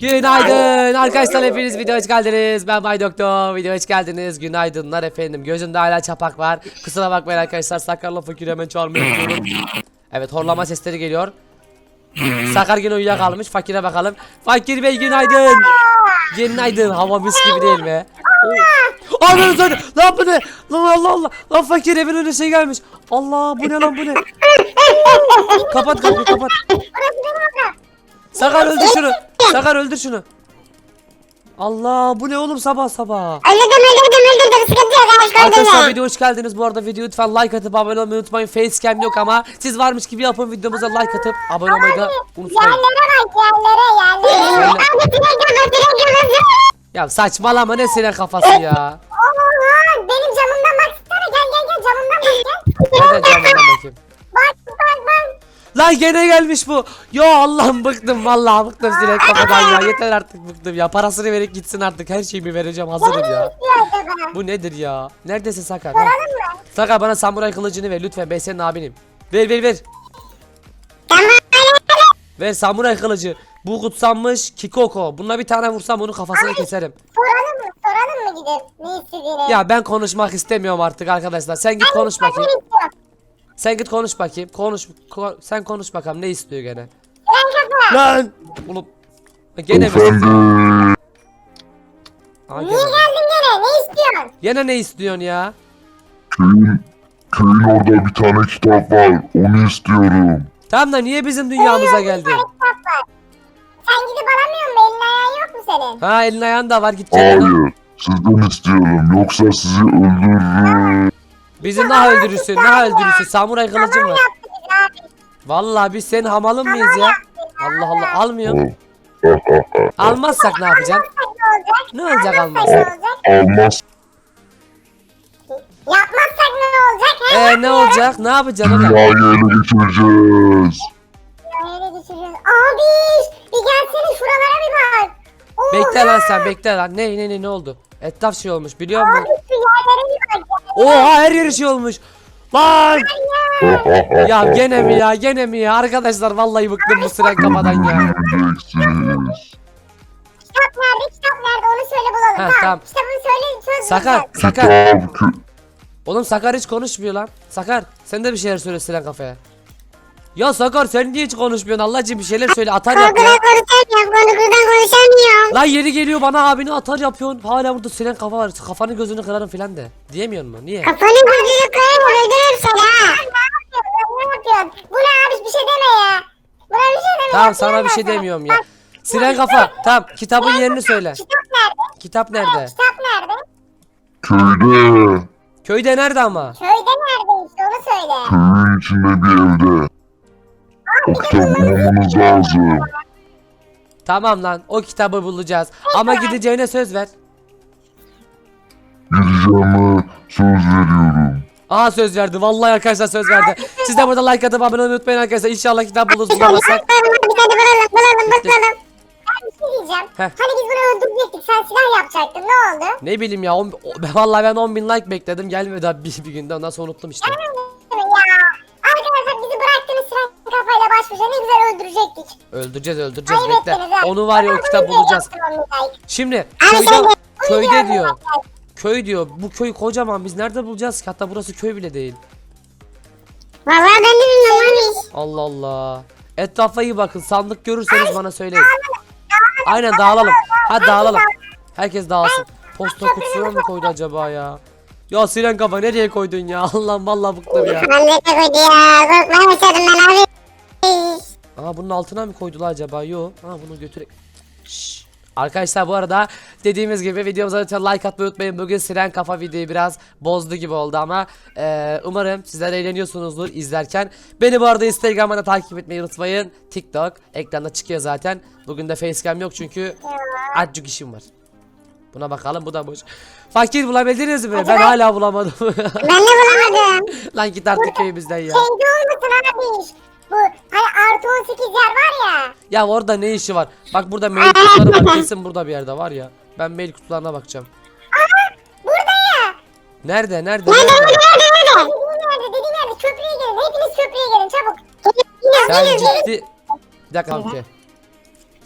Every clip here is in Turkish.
Günaydın arkadaşlar hepiniz videoya hoş geldiniz. Ben Bay Doktor. Videoya hoş geldiniz. Günaydınlar efendim. Gözümde hala çapak var. Kusura bakmayın arkadaşlar. Sakarla fakir hemen çağırmayı unutuyorum. Evet horlama sesleri geliyor. Sakar yine uyuyakalmış. Fakire bakalım. Fakir Bey günaydın. Günaydın. Hava mis gibi değil mi? Oh. Ananı satayım. Lan bu ne? Lan Allah Allah. Lan fakir evin önüne şey gelmiş. Allah bu ne lan bu ne? kapat kapıyı kapat. Sakar öldür şunu. Sakar öldür şunu. Allah bu ne oğlum sabah sabah. Öldürdüm öldürdüm öldürdüm sıkıntı yok aşk Arkadaşlar öldürdüm. video hoş geldiniz. Bu arada video lütfen like atıp abone olmayı unutmayın. Facecam yok ama siz varmış gibi yapın videomuza like atıp abone olmayı da unutmayın. Yerlere bak yerlere yerlere. Yerle- Abi direkt kafası direkt kafası. Ya saçmalama ne senin kafası ya. Oha benim camımdan baksana gel gel gel camımdan bak gel. Nerede camından bakayım. Bak bak bak. Lan gene gelmiş bu. Ya Allah'ım bıktım vallahi bıktım sinek kafadan ya. Yeter artık bıktım ya. Parasını verip gitsin artık. Her şeyimi vereceğim hazırım ya. Diyor acaba. Bu nedir ya? Neredesin Sakar? Ha? Soralım mı? Sakar bana samuray kılıcını ver lütfen. Ben senin abinim. Ver ver ver. Ver samuray kılıcı. Bu kutsanmış Kikoko. Bununla bir tane vursam onun kafasını keserim. Soralım mı? Soralım mı gidip ne istediğini? Ya ben konuşmak istemiyorum artık arkadaşlar. Sen git konuş Ben bakayım. ne istiyorum? Sen git konuş bakayım. Konuş. ko- sen konuş bakalım ne istiyor gene. Ben kafa. Lan! Oğlum. Gene mi? Aa, Niye gene. geldin gene? Ne istiyorsun? Gene ne istiyorsun ya? köyün, köyün orada bir tane kitap var. Onu istiyorum. Tamam da niye bizim dünyamıza geldin? Sen gidip alamıyor musun? Elin ayağın yok mu senin? Ha elin ayağın da var gel. ona. Hayır, sizden istiyorum. Yoksa sizi öldürürüm. Bizi ne öldürürsün ne öldürürsün samuray kılıcım var. Yaptı abi. Vallahi biz senin hamalın mıyız ya? Allah Allah almıyorum. Almazsak ne yapacaksın? Ne olacak? Ne olacak Almazsak almazsak? Ne olacak? Almaz. Yapmazsak ne olacak? He? Ee ne olacak? Ne yapacaksın oğlum? Dünyayı ele geçireceğiz. Bekle lan sen bekle lan. Ne ne ne ne oldu? Etraf şey olmuş biliyor musun? Oha her yeri şey olmuş. Lan! Ya gene mi ya gene mi ya? Arkadaşlar vallahi bıktım bu süren kafadan ya. Kitap nerede? Kitap nerede? Onu söyle bulalım. Ha, tamam. Kitabını söyle söz Sakar. Sakar. Oğlum Sakar hiç konuşmuyor lan. Sakar sen de bir şeyler söyle siren kafaya. Ya Sakar sen niye hiç konuşmuyorsun? Allah için bir şeyler söyle atar yap ya. Korkudan konuşamıyorum. Korkudan konuşamıyorum. Lan yeri geliyor bana abini atar yapıyorsun. Hala burada siren kafa var. Kafanı gözünü kırarım filan de. Diyemiyor mu? Niye? Kafanı gözünü kırarım öldürürüm seni ha. Ne yapıyorsun? Bu ne abi bir şey deme ya. Buna bir şey deme. Tamam sana bir şey demiyorum ya. Siren kafa. Tamam kitabın yerini söyle. Kitap nerede? Kitap nerede? Kitap nerede? köyde. Köyde nerede ama? Köyde nerede işte onu söyle. Köyün içinde bir evde. O kitabı bulmamız lazım. Tamam lan o kitabı bulacağız. Ama gideceğine söz ver. Gideceğime söz veriyorum. Aha söz verdi. Vallahi arkadaşlar söz verdi. Siz de burada like atıp abone olmayı unutmayın arkadaşlar. İnşallah kitap buluruz bulamazsak. Bulalım hadi bulalım bulalım bulalım. Ben bir şey diyeceğim. Heh. Hani biz bunu öldürecektik. Sen silah yapacaktın. Ne oldu? Ne bileyim ya. on- o- vallahi ben 10 bin like bekledim. Gelmedi abi bir, bir günde. Ondan sonra unuttum işte. Ya öldürecektik. Öldüreceğiz öldüreceğiz Ayıp bekle. ettiniz ha. Onu var ya o Ama kitap bunu bulacağız. Şimdi köyde sen köyde diyor. Köy diyor. Bu köy kocaman. Biz nerede bulacağız ki? Hatta burası köy bile değil. Vallahi ben de bilmiyorum abi. Allah Allah. Etrafa iyi bakın. Sandık görürseniz bana söyleyin. Aynen dağılalım. Hadi dağılalım. Herkes dağılsın. Posta kutusuna mı koydu acaba ya? Ya siren kafa nereye koydun ya? Allah'ım vallahi bıktım ya. Ben de koydu ya. Korkmaya başladım ben abi. Aa bunun altına mı koydular acaba? Yo. Ha bunu götürek. Şşş. Arkadaşlar bu arada dediğimiz gibi videomuza lütfen like atmayı unutmayın. Bugün Siren Kafa videoyu biraz bozdu gibi oldu ama eee, umarım sizler eğleniyorsunuzdur izlerken. Beni bu arada Instagram'da da takip etmeyi unutmayın. TikTok ekranda çıkıyor zaten. Bugün de facecam yok çünkü azıcık işim var. Buna bakalım bu da boş. Fakir bulabildiniz mi? Ben hala bulamadım. Ben de bulamadım. Lan git artık köyümüzden ya. Şeyde olmasın abi. Bu hani artı 18 yer var ya. Ya orada ne işi var? Bak burada mail kutuları var kesin burada bir yerde var ya. Ben mail kutularına bakacağım. Burada ya. Nerede? Nerede? Nerede Nerede? nerede nerede? Dediğim yerde dediğim yerde köprüye gelin. Hepiniz köprüye gelin çabuk. Sen ciddi... Bir dakika fakir.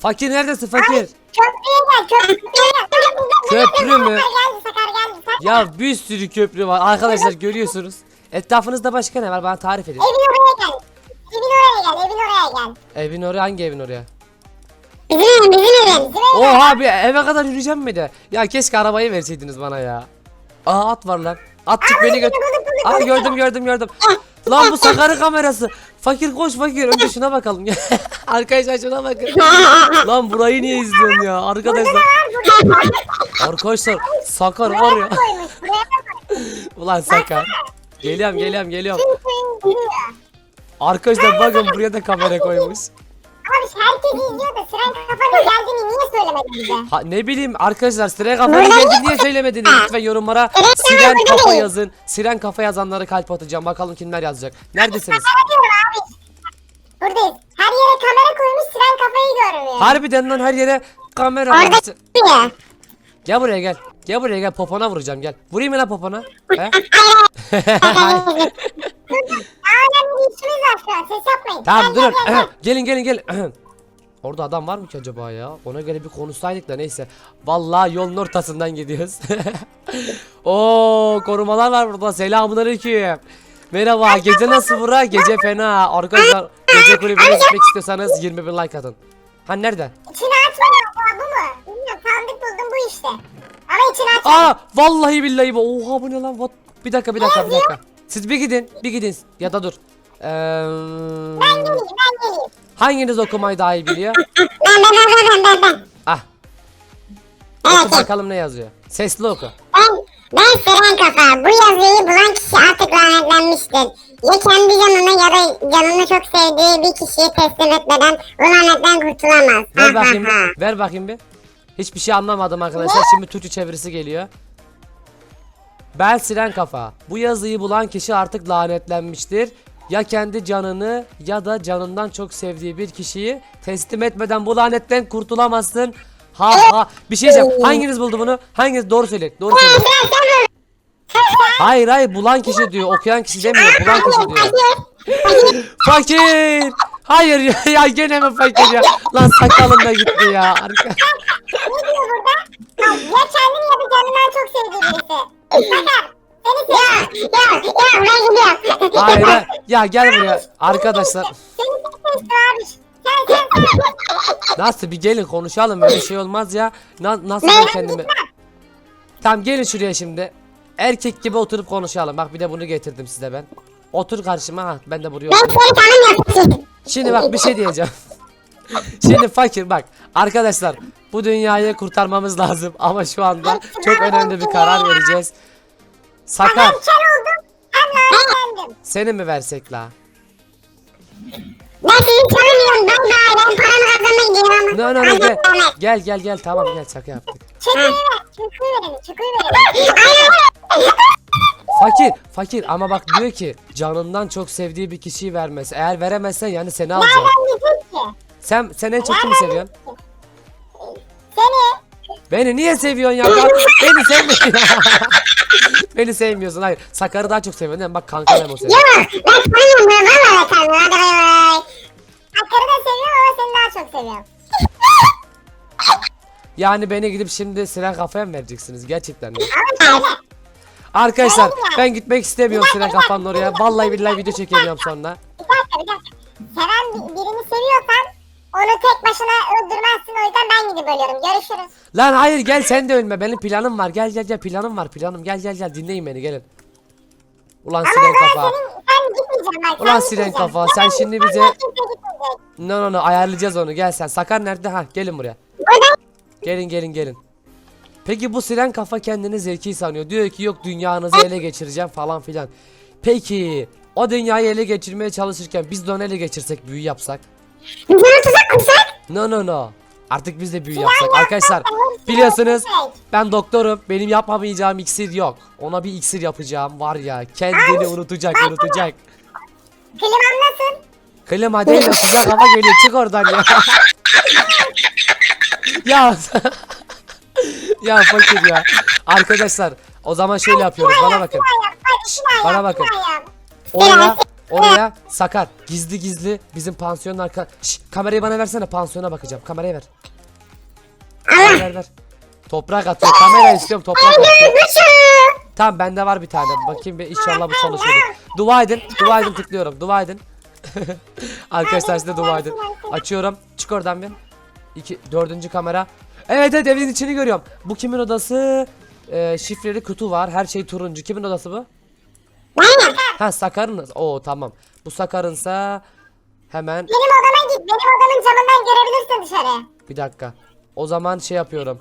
Fakir neredesin fakir? Köprüye gel köprüye gel. Köprü mü? Sakar geldi Sakar geldi. Sakar. Ya bir sürü köprü var arkadaşlar görüyorsunuz. Etrafınızda başka ne var bana tarif edin. Evin gel. Evin oraya hangi evin oraya? Bizim evin bizim evin. Oha bir eve kadar yürüyeceğim mi de? Ya keşke arabayı verseydiniz bana ya. Aa at var lan. Atçık beni göt. Aa gördüm gördüm gördüm. Lan bu Sakar'ın kamerası. Fakir koş fakir. Önce şuna bakalım. Arkadaşlar şuna bakın. Lan burayı niye izliyorsun ya arkadaşlar? Arkadaşlar Sakar var ya. Ulan Sakar. Geliyorum geliyorum geliyorum. Arkadaşlar bakın buraya da kamera koymuş. Abi herkes izliyor da Siren kafanın geldiğini niye söylemedin bize? Ha, ne bileyim arkadaşlar siren kafa geldi niye söylemediniz lütfen yorumlara siren kafa yazın. Siren kafa yazanlara kalp atacağım bakalım kimler yazacak. Neredesiniz? Sana diyorum abi. Buradayız. Her yere kamera koymuş Siren kafayı görmüyor. Harbiden lan her yere kamera var. Orada çıkıyor. Gel buraya gel. Gel buraya gel popona vuracağım gel. Vurayım mı lan popona? He? bir işimiz var şu an. Ses yapmayın. tamam Gel, durun. gel, gel, gel. gelin gelin gelin. Orada adam var mı ki acaba ya? Ona göre bir konuşsaydık da neyse. Vallahi yolun ortasından gidiyoruz. Oo korumalar var burada. Selamünaleyküm. Merhaba. Gece nasıl bura? Gece fena. Arkadaşlar gece kulübüne gitmek istiyorsanız 20 bin like atın. Ha nerede? İçini açmadım. Bu mu? Bilmiyorum. Sandık buldum bu işte. Ama içini açmadım. Aa vallahi billahi bu. Oha bu ne lan? What? Bir dakika bir dakika bir dakika. Siz bir gidin, bir gidin ya da dur. Ee, Ben geleyim ben geleyim. hanginiz okumayı daha iyi biliyor? Ben ben ben ben ben ben. Ah. Oku bakalım ne yazıyor. Sesli oku. Ben, ben Siren Kafa. Bu yazıyı bulan kişi artık lanetlenmiştir. Ya kendi canını ya da canını çok sevdiği bir kişiyi teslim etmeden bu lanetten kurtulamaz. Ver bakayım bir. Ver bakayım bir. Hiçbir şey anlamadım arkadaşlar. Şimdi Türkçe çevirisi geliyor. Ben Siren Kafa. Bu yazıyı bulan kişi artık lanetlenmiştir. Ya kendi canını ya da canından çok sevdiği bir kişiyi teslim etmeden bu lanetten kurtulamazsın. Ha ha. Bir şey diyeceğim. Hanginiz buldu bunu? Hanginiz doğru söyleyin. Doğru söyleyin. Hayır hayır bulan kişi diyor. Okuyan kişi demiyor. Bulan kişi diyor. Fakir. Hayır ya, ya gene mi fakir ya? Lan sakalım da gitti ya. Arka- Ne diyor burada? Ya kendini ya da canından çok sevdiği birisi. Ya, ya, ya ben gidiyorum. Hayır ya gel buraya arkadaşlar. Seni çok seçtim abi. Sen sen sen. Nasıl bir gelin konuşalım öyle şey olmaz ya. Na- nasıl ben kendimi... Tamam gelin şuraya şimdi. Erkek gibi oturup konuşalım. Bak bir de bunu getirdim size ben. Otur karşıma ha ben de buraya Ben oturayım. seni tanımıyorum. Şimdi bak bir şey diyeceğim. Şimdi fakir bak arkadaşlar bu dünyayı kurtarmamız lazım ama şu anda çok önemli bir karar vereceğiz. Sakar Hem kör oldum hem lanetlendim. seni mi versek la? Ben seni tanımıyorum. Ben daha ben paramı kazanmaya gidiyorum. No no no gel. Gel gel gel tamam gel şaka yaptık. Çöküyü ver. Çöküyü verelim. Çöküyü verelim. Aynen. Fakir, fakir ama bak diyor ki canından çok sevdiği bir kişiyi vermez. Eğer veremezsen yani seni alacak. Sen sen en çok kimi seviyorsun? Seni. Beni niye seviyorsun ya? Ben, beni sevmiyorsun. beni sevmiyorsun. Hayır. Sakar'ı daha çok seviyorsun. değil mi? Bak kanka ben o seviyor. Yok. Ben tanımıyorum. Ben valla tanımıyorum. Hadi bay bay. Hakkari da seviyorum ama seni daha çok seviyorum. Yani beni gidip şimdi siren kafaya mı vereceksiniz? Gerçekten? Ama söyle. Arkadaşlar ben gitmek istemiyorum siren kafanın oraya. Vallahi billahi video çekemiyorum sonra. Bir dakika bir dakika. Seven bir- birini seviyorsan onu tek başına öldürmezsin. O yüzden ben gidip ölüyorum. Görüşürüz. Lan hayır gel sen de ölme. Benim planım var. Gel gel gel planım var. Planım gel gel gel dinleyin beni gelin. Ulan Ama siren ben kafa. senin, sen bak. Ulan sen siren kafa, sen şimdi bize- de kimse gitmeyecek. No no no ayarlayacağız onu. Gel sen. Sakar nerede? Ha gelin buraya. Gelin gelin gelin. Peki bu siren kafa kendini zeki sanıyor. Diyor ki yok dünyanızı ele geçireceğim falan filan. Peki o dünyayı ele geçirmeye çalışırken biz de onu ele geçirsek büyü yapsak? Onu tuzak kursak. No no no. Artık biz de büyü yapsak. Arkadaşlar biliyorsunuz ben doktorum. Benim yapamayacağım iksir yok. Ona bir iksir yapacağım var ya. Kendini unutacak unutacak. Klimam nasıl? Klima değil de sıcak hava geliyor çık oradan ya. ya ya fakir ya. Arkadaşlar o zaman şöyle yapıyoruz bana bakın. Bana bakın. Oraya Oraya Sakar gizli gizli bizim pansiyonun arka... Şş, kamerayı bana versene pansiyona bakacağım. Kamerayı ver. Ver ver ver. Toprak atıyor. Kamera istiyorum toprak atıyor. Tamam bende var bir tane. Bakayım bir inşallah bu çalışıyor. Dua edin. Dua edin tıklıyorum. Dua edin. Arkadaşlar size dua edin. Açıyorum. Çık oradan bir. İki, dördüncü kamera. Evet evet evin içini görüyorum. Bu kimin odası? Ee, şifreli kutu var. Her şey turuncu. Kimin odası bu? Ha Sakar'ın. Oo tamam. Bu Sakar'ınsa hemen Benim odama git. Benim odamın camından görebilirsin dışarı. bir dakika. O zaman şey yapıyorum.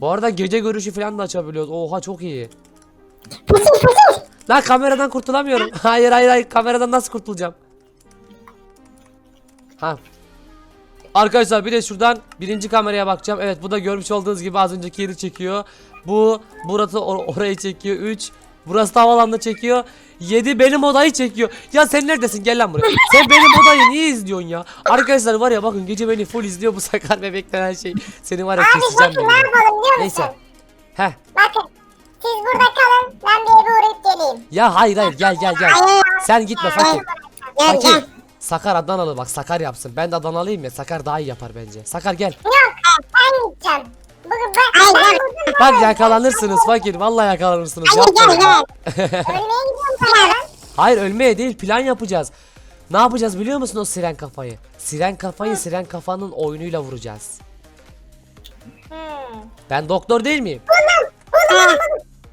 Bu arada gece görüşü falan da açabiliyoruz. Oha çok iyi. Fısır fısır. Lan kameradan kurtulamıyorum. hayır hayır hayır kameradan nasıl kurtulacağım? Ha. Arkadaşlar bir de şuradan birinci kameraya bakacağım. Evet bu da görmüş olduğunuz gibi az önceki yeri çekiyor. Bu burası or- orayı çekiyor. 3 Burası da havalanını çekiyor. 7 benim odayı çekiyor. Ya sen neredesin? Gel lan buraya. Sen benim odayı niye izliyorsun ya? Arkadaşlar var ya bakın gece beni full izliyor bu sakar bebek denen şey. Seni var ya Abi keseceğim bakın ne yapalım biliyor musun? Neyse. Heh. Bakın. Siz burada kalın. Ben bir eve uğrayıp geleyim. Ya hayır hayır gel gel gel. Sen gitme fakir. Gel Fakir. Sakar Adanalı bak Sakar yapsın. Ben de Adanalıyım ya. Sakar daha iyi yapar bence. Sakar gel. Yok ben gideceğim. Bak yakalanırsınız fakir. Vallahi yakalanırsınız. Hadi gel Yapmayın. gel. Ölmeye gidiyorum. Hayır ölmeye değil plan yapacağız. Ne yapacağız biliyor musun o siren kafayı? Siren kafayı siren kafanın oyunuyla vuracağız. Hmm. Ben doktor değil miyim?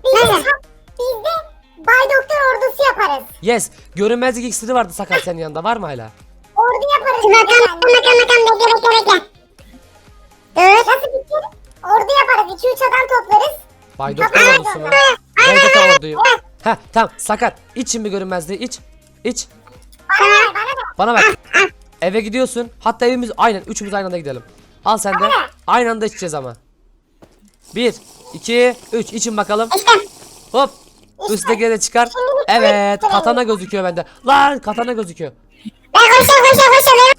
Biz de, biz de Bay Doktor ordusu yaparız. Yes. Görünmezlik iksiri vardı Sakar senin yanında. Var mı hala? Ordu yaparız. Bakalım bakalım bakalım bekle bekle bekle. Evet. Nasıl fikir? Ordu yaparız. 2-3 adam toplarız. Bay doktor ordusu mu? Ben de orduyum. Heh tamam Sakar. İç şimdi görünmezliği iç. İç. Bana ver bana ver. Bana bak. Eve gidiyorsun. Hatta evimiz aynen üçümüz aynı anda gidelim. Al sen de. Aynı anda içeceğiz ama. Bir, iki, üç. İçin bakalım. Hop. Üstteki de çıkar. Evet. Katana gözüküyor bende. Lan katana gözüküyor. Ben koşuyorum koşuyorum koşuyorum.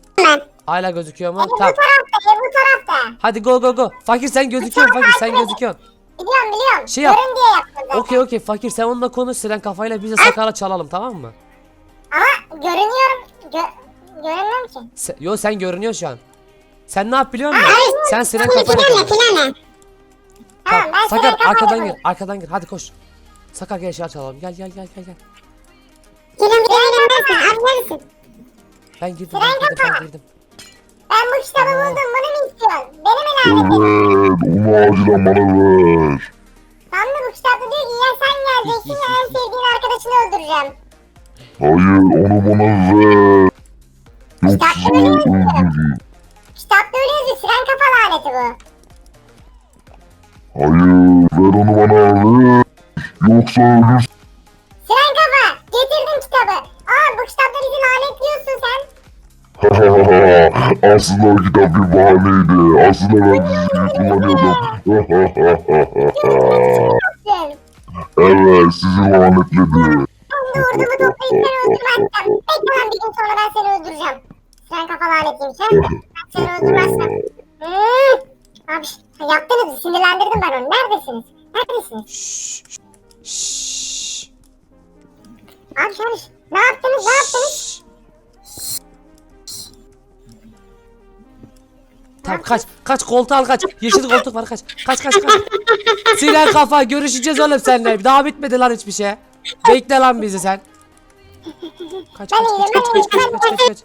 Hala gözüküyor mu? Ev bu Tamam. tarafta. Ev bu tarafta. Hadi go go go. Fakir sen gözüküyorsun fakir sen gözüküyorsun. Biliyorum biliyorum. Şey yap. Görün diye yaptım zaten. Okey okey fakir sen onunla konuş siren kafayla biz de sakala çalalım tamam mı? Ama görünüyorum. Gö görünmüyorum ki. Se- Yo sen görünüyor şu an. Sen ne yap biliyor musun? Sen siren kafayla planla. Tamam Tamam. ben Sakar arkadan gir. Arkadan gir. Hadi koş. Sakar gel eşya çalalım. Gel gel gel gel gel. Neredesin? Abi neredesin? Ben girdim ben girdim ben girdim. Ben bu kitabı buldum. Bunu mu istiyorsun? Benim elametim. Evet, onu acilen bana ver. Tam da bu kitapta diyor ki ya sen geleceksin ya en sevdiğin arkadaşını öldüreceğim. Hayır, onu bana ver. Yoksa öldürürüm. Kitapta öyle yazıyor. Siren kafa laneti bu. Hayır, ver onu bana ver. Yoksa ölürsün. Siren kafa. Getirdim kitabı. Aa bu kitapta bizi lanetliyorsun sen. Aslında o kitap bir bahaneydi. Aslında ben sizi kullanıyordum. Evet, sizi lanetledi. Ben de ordumu toplayıp seni öldürmezsem. Bekle lan bir gün sonra ben seni öldüreceğim. Sen. Ben seni öldürmezsem. Hmm. Abi yaptınız sinirlendirdim ben onu. Neredesiniz? Neredesiniz? Şşş. Abi ne yaptınız ne yaptınız? Tamam kaç. Kaç koltuğa al kaç. Yeşil koltuk var kaç. Kaç kaç kaç. Silen kafa görüşeceğiz oğlum seninle. Daha bitmedi lan hiçbir şey. Bekle lan bizi sen. Kaç kaç kaç kaç kaç kaç kaç kaç. kaç.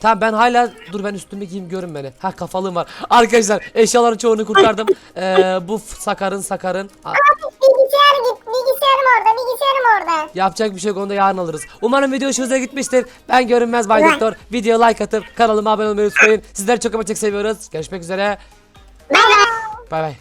Tamam ben hala dur ben üstümde giyeyim görün beni. Ha kafalığım var. Arkadaşlar eşyaların çoğunu kurtardım. ee, bu sakarın sakarın. Abi bilgisayar git bilgisayarım orada Orada. Yapacak bir şey yok onu da yarın alırız. Umarım video hoşunuza gitmiştir. Ben görünmez Bay Doktor. Video like atıp kanalıma abone olmayı unutmayın. Sizleri çok ama çok seviyoruz. Görüşmek üzere. Bay bay. Bay bay.